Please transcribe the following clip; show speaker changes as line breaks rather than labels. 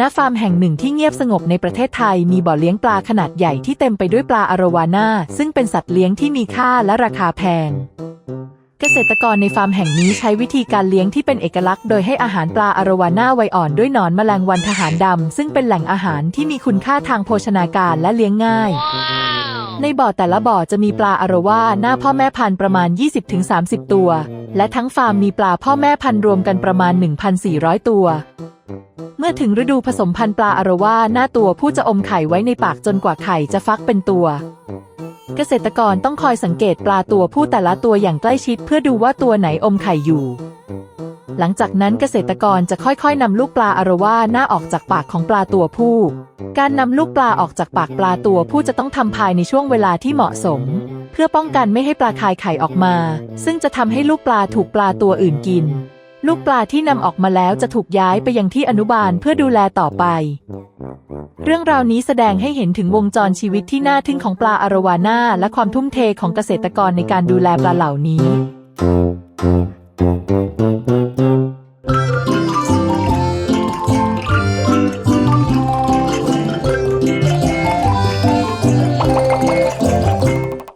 ณฟาร์มแห่งหนึ่งที่เงียบสงบในประเทศไทยมีบ่อเลี้ยงปลาขนาดใหญ่ที่เต็มไปด้วยปลาอารวาน่าซึ่งเป็นสัตว์เลี้ยงที่มีค่าและราคาแพง เกษตรกรในฟาร์มแห่งนี้ใช้วิธีการเลี้ยงที่เป็นเอกลักษณ์โดยให้อาหารปลาอารวาน่าไวอ่อนด้วยหนอนแมลงวันทหารดำ ซึ่งเป็นแหล่งอาหารที่มีคุณค่าทางโภชนาการและเลี้ยงง่าย ในบ่อแต่ละบ่อจะมีปลาอารวาน้าพ่อแม่พันธุ์ประมาณ 20-30 ตัว และทั้งฟาร์มมีปลาพ่อแม่พันธุ์รวมกันประมาณ 1,400 ตัว เมื่อถึงฤดูผสมพันธุ์ปลาอารวาหน้าตัวผู้จะอมไข่ไว้ในปากจนกว่าไข่จะฟักเป็นตัว เกษตรกรต้องคอยสังเกตปลาตัวผู้แต่ละตัวอย่างใกล้ชิดเพื่อดูว่าตัวไหนอมไข่อยู่ หลังจากนั้นเกษตรกรจะค่อยๆนำลูกปลาอารวาหน้าออกจากปากของปลาตัวผู้ การนำลูกปลาออกจากปากปลาตัวผู้จะต้องทำภายในช่วงเวลาที่เหมาะสม เพื่อป้องกันไม่ให้ปลาคายไข่ออกมา ซึ่งจะทำให้ลูกปลาถูกปลาตัวอื่นกิน ลูกปลาที่นำออกมาแล้วจะถูกย้ายไปยังที่อนุบาลเพื่อดูแลต่อไป เรื่องราวนี้แสดงให้เห็นถึงวงจรชีวิตที่น่าทึ่งของปลาอารวาน่าและความทุ่มเทของเกษตรกรในการดูแลปลาเหล่านี้